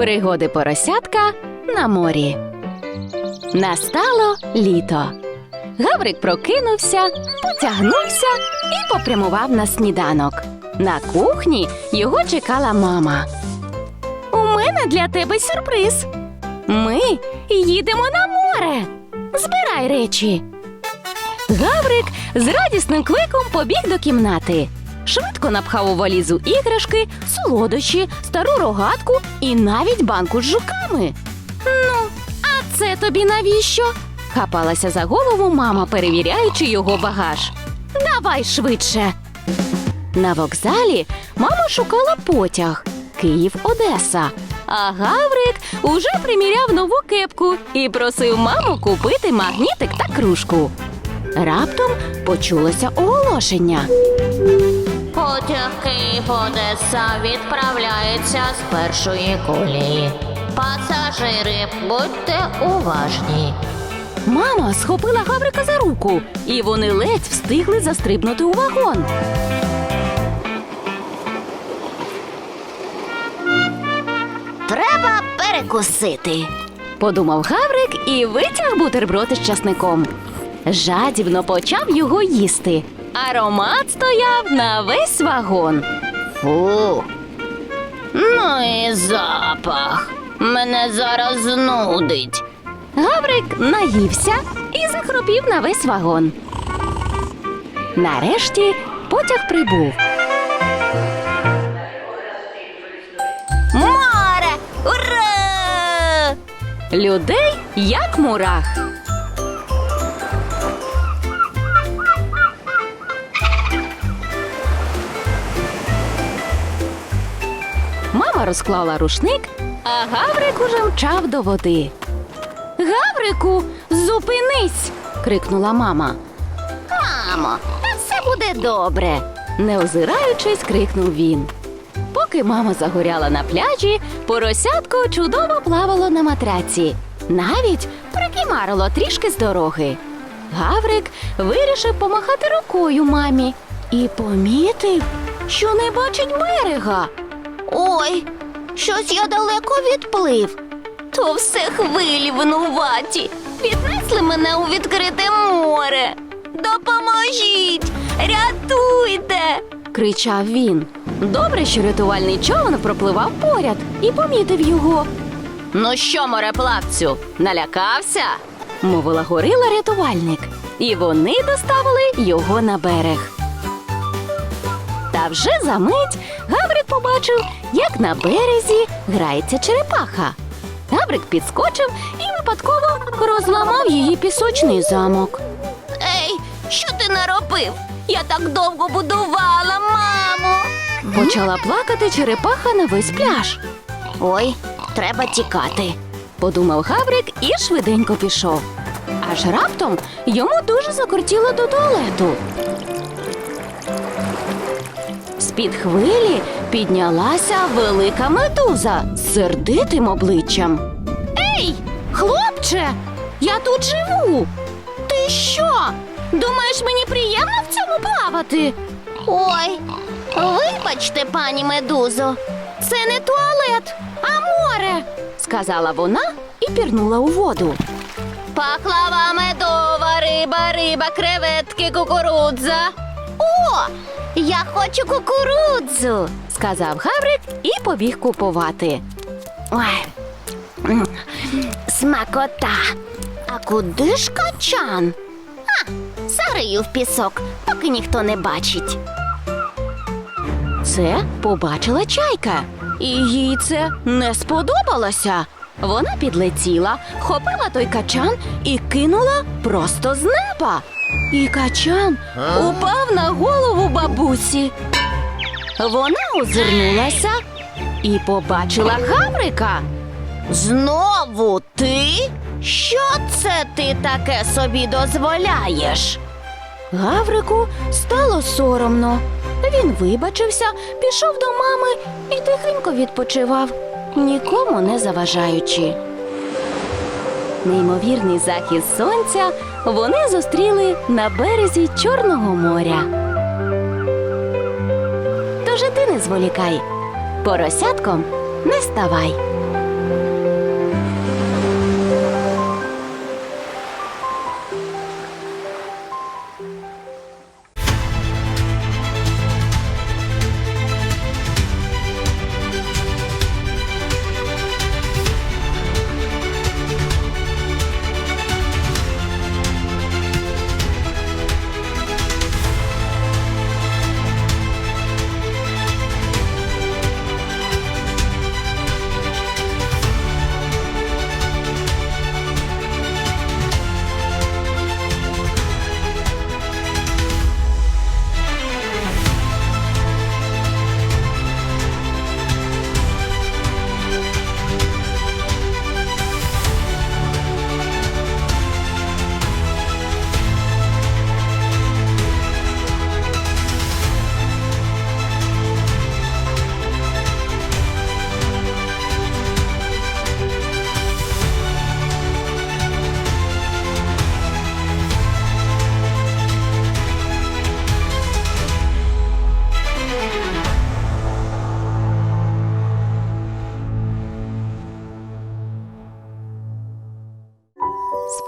Пригоди поросятка на морі. Настало літо. Гаврик прокинувся, потягнувся і попрямував на сніданок. На кухні його чекала мама. У мене для тебе сюрприз. Ми їдемо на море. Збирай речі. Гаврик з радісним кликом побіг до кімнати. Швидко напхав у валізу іграшки, солодощі, стару рогатку і навіть банку з жуками. Ну, а це тобі навіщо? хапалася за голову мама, перевіряючи його багаж. Давай швидше. На вокзалі мама шукала потяг Київ Одеса. А Гаврик уже приміряв нову кепку і просив маму купити магнітик та кружку. Раптом почулося оголошення. Потяг Київ Одеса відправляється з першої колії. Пасажири, будьте уважні. Мама схопила Гаврика за руку, і вони ледь встигли застрибнути у вагон. Треба перекусити. Подумав Гаврик і витяг бутерброд із часником. Жадібно почав його їсти. Аромат стояв на весь вагон. Фу. Ну і запах. Мене зараз знудить. Гаврик наївся і захропів на весь вагон. Нарешті потяг прибув. Море! Ура! Людей як мурах. Мама розклала рушник, а Гаврик уже мчав до води. Гаврику, зупинись! крикнула мама. Мамо, та все буде добре. Не озираючись, крикнув він. Поки мама загоряла на пляжі, поросятко чудово плавало на матраці. Навіть прикимарило трішки з дороги. Гаврик вирішив помахати рукою мамі і помітив, що не бачить берега. Ой, щось я далеко відплив. То все хвилі винуваті. Віднесли мене у відкрите море. Допоможіть! Рятуйте! кричав він. Добре, що рятувальний човен пропливав поряд і помітив його. Ну що, мореплавцю, налякався? мовила горила рятувальник, і вони доставили його на берег. Та вже за мить побачив, як на березі грається черепаха. Гаврик підскочив і випадково розламав її пісочний замок. Ей, що ти наробив? Я так довго будувала, мамо. Почала плакати черепаха на весь пляж. Ой, треба тікати. Подумав Гаврик і швиденько пішов. Аж раптом йому дуже закортіло до туалету. З-під хвилі піднялася велика медуза з сердитим обличчям. Ей, хлопче, я тут живу. Ти що? Думаєш, мені приємно в цьому плавати? Ой, вибачте, пані медузо. Це не туалет, а море, сказала вона і пірнула у воду. Паклава медова, риба, риба, креветки, кукурудза. О, я хочу кукурудзу. сказав Гаврик і побіг купувати. Ой, смакота. А куди ж качан? А, зарию в пісок, поки ніхто не бачить. Це побачила чайка, і їй це не сподобалося. Вона підлетіла, хопила той качан і кинула просто з неба. І качан упав на голову бабусі. Вона озирнулася і побачила Гаврика. Знову ти? Що це ти таке собі дозволяєш? Гаврику стало соромно. Він вибачився, пішов до мами і тихенько відпочивав, нікому не заважаючи. Неймовірний захід сонця вони зустріли на березі Чорного моря. Тож і ти не зволікай, поросятком не ставай.